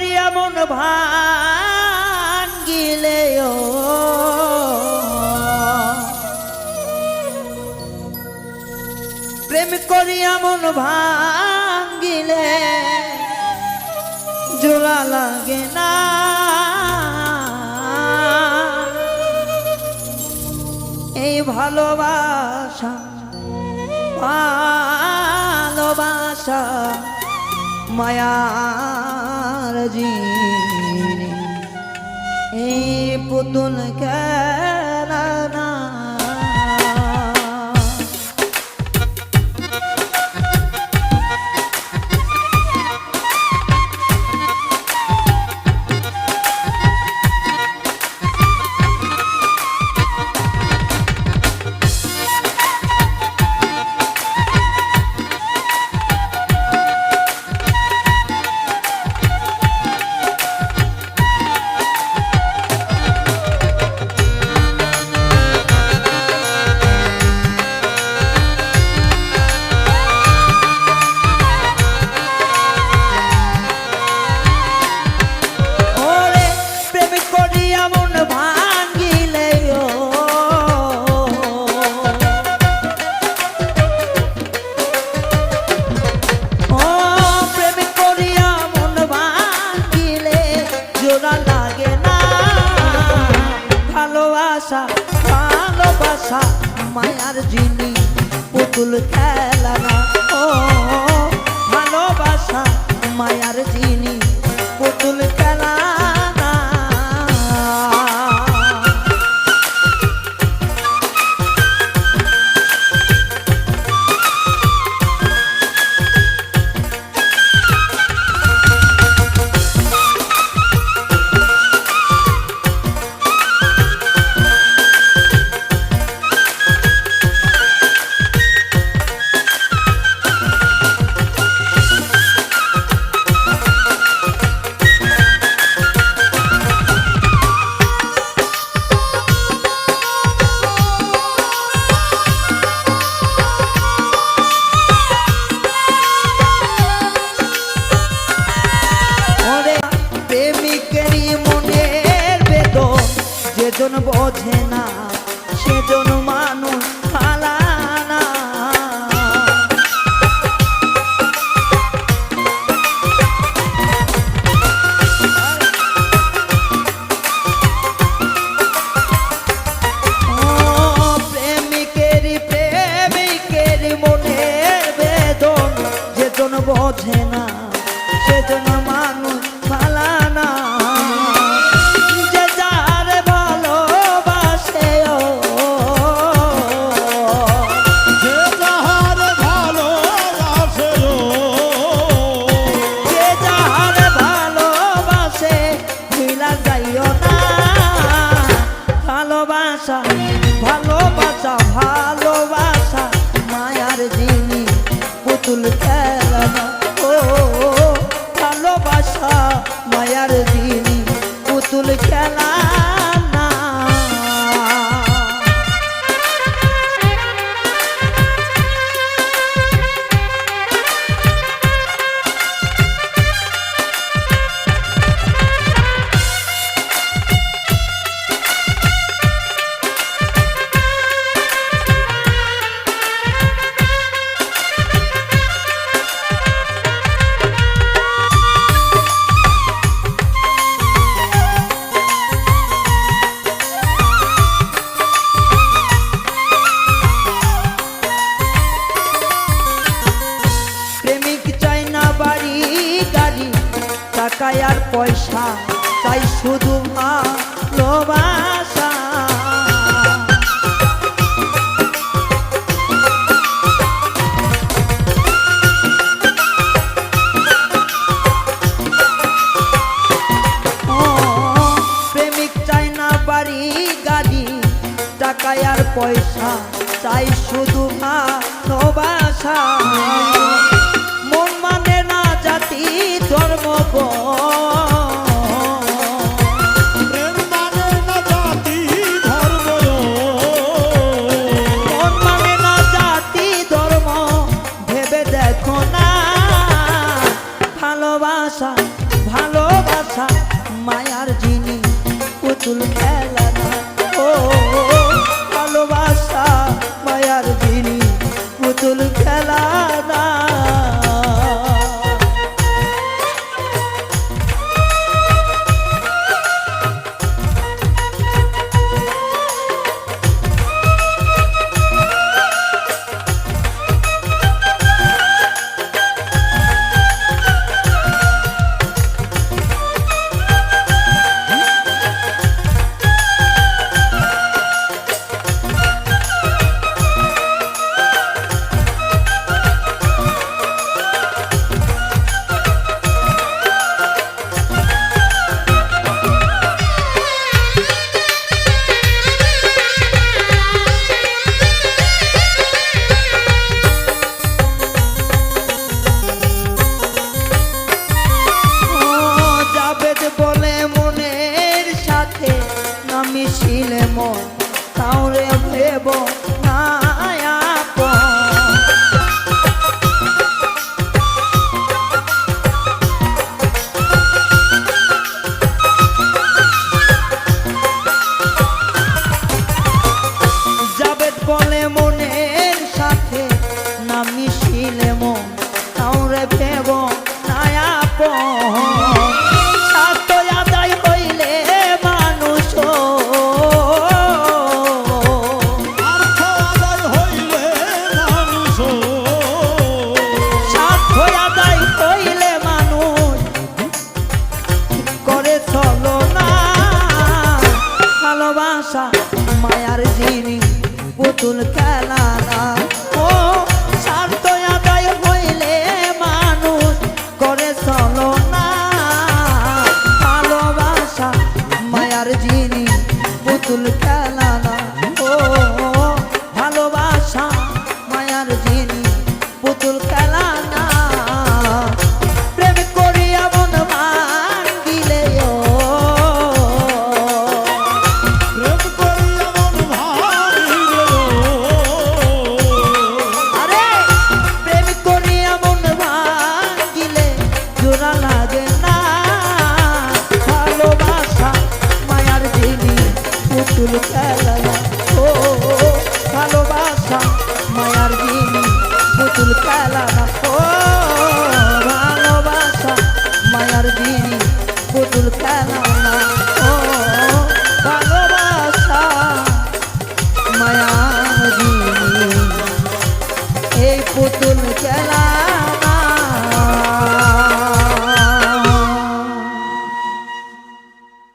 করিয়া মন ভাঙ্গিলে প্রেম করিয়া মন ভাঙ্গিলে জোড়া লাগে না। এই ভালোবাসা ভালোবাসা মায়ার জিনি এই পুতুল খেলা মায়ার জিনি পুতুল খেলা না। ও ভালোবাসা মায়ার জিনি। যেজন বোঝে না। মায়ার দিনী পুতুল খেলা পয়সা চাই শুধু ভালোবাসা প্রেমিক চাই না বাড়ি, গাড়ি, টাকায় আর পয়সা, চাই শুধু ভালোবাসা মন তাহলে ভেব। মায়ার যিনি পুতুল খেলা না। ও স্বার্থ আদায় হইলে মানুষ করে চলো না। ভালোবাসা, মায়ার যিনি পুতুল খেলা